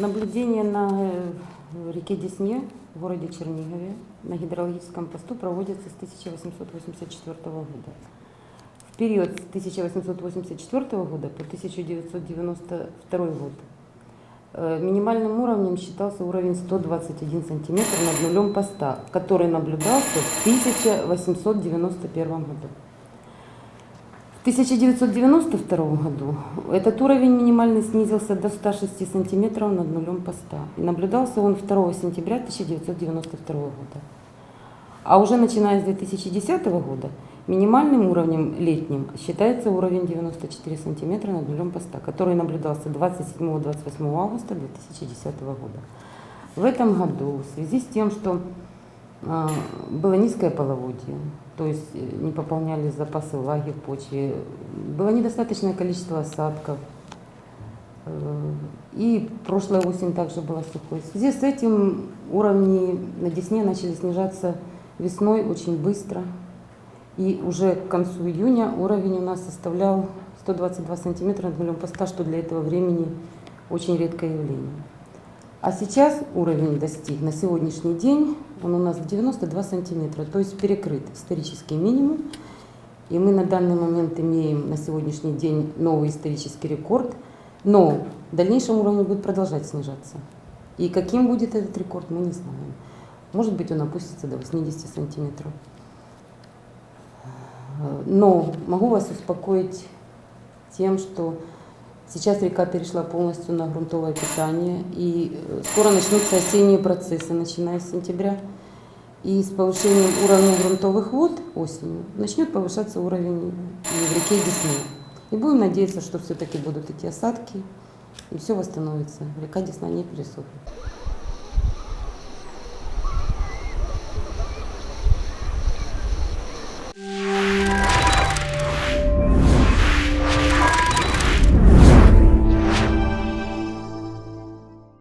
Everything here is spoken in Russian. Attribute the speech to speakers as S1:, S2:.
S1: Наблюдение на э, реке Десне в городе Чернигове на гидрологическом посту проводится с 1884 года. В период с 1884 года по 1992 год э, минимальным уровнем считался уровень 121 сантиметр над нулем поста, который наблюдался в 1891 году. В 1992 году этот уровень минимальный снизился до 106 сантиметров над нулем поста. И наблюдался он 2 сентября 1992 года. А уже начиная с 2010 года минимальным уровнем летним считается уровень 94 сантиметра над нулем поста, который наблюдался 27-28 августа 2010 года. В этом году в связи с тем, что было низкое половодье, то есть э, не пополнялись запасы влаги в почве, было недостаточное количество осадков, э, и прошлая осень также была сухой. В связи с этим уровни на Десне начали снижаться весной очень быстро, и уже к концу июня уровень у нас составлял 122 сантиметра над нулем поста, что для этого времени очень редкое явление. А сейчас уровень достиг на сегодняшний день, он у нас 92 сантиметра, то есть перекрыт исторический минимум. И мы на данный момент имеем на сегодняшний день новый исторический рекорд, но в дальнейшем уровень будет продолжать снижаться. И каким будет этот рекорд, мы не знаем. Может быть, он опустится до 80 сантиметров. Но могу вас успокоить тем, что Сейчас река перешла полностью на грунтовое питание, и э, скоро начнутся осенние процессы, начиная с сентября. И с повышением уровня грунтовых вод осенью начнет повышаться уровень и в реке Десне. И будем надеяться, что все-таки будут идти осадки, и все восстановится. Река Десна не пересохнет.